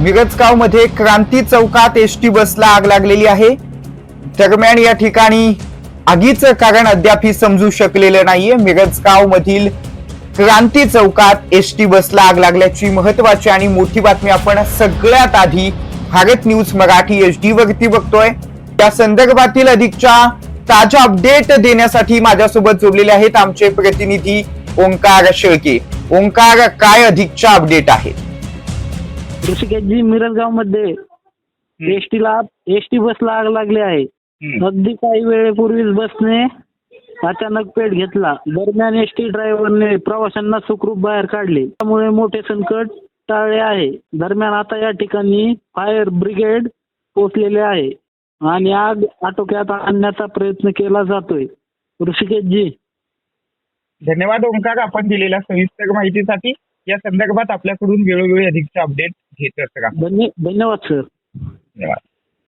मिरजगावमध्ये क्रांती चौकात S T बसला आग लागलेली आहे. दरम्यान या ठिकाणी आगीचं कारण अद्यापही समजू शकलेलं नाहीये. मिरजगाव मधील क्रांती चौकात एस टी बसला आग लागल्याची महत्वाची आणि मोठी बातमी आपण सगळ्यात आधी Bharat news Marathi H D वरती बघतोय. या संदर्भातील अधिकच्या ताज्या अपडेट देण्यासाठी माझ्यासोबत जोडलेले आहेत आमचे प्रतिनिधी ओंकार शेळके. ओंकार काय अधिकच्या अपडेट आहेत? ऋषिकेशजी मिरजगावमध्ये एसटी ला एसटी बसला आग लागली आहे. अगदी काही वेळेपूर्वीच बसने अचानक पेट घेतला. दरम्यान एसटी ड्रायव्हरने प्रवाशांना सुखरूप बाहेर काढले. त्यामुळे मोठे संकट टाळले आहे. दरम्यान आता या ठिकाणी फायर ब्रिगेड पोहोचलेले आहे. आणि आग आटोक्यात आणण्याचा प्रयत्न केला जातोय. ऋषिकेशजी. धन्यवाद ओंकार आपण दिलेल्या सविस्तर माहितीसाठी. या संदर्भात आपल्याकडून वेळोवेळी अधिकचे अपडेट घेत असता धन्य धन्यवाद सर धन्यवाद.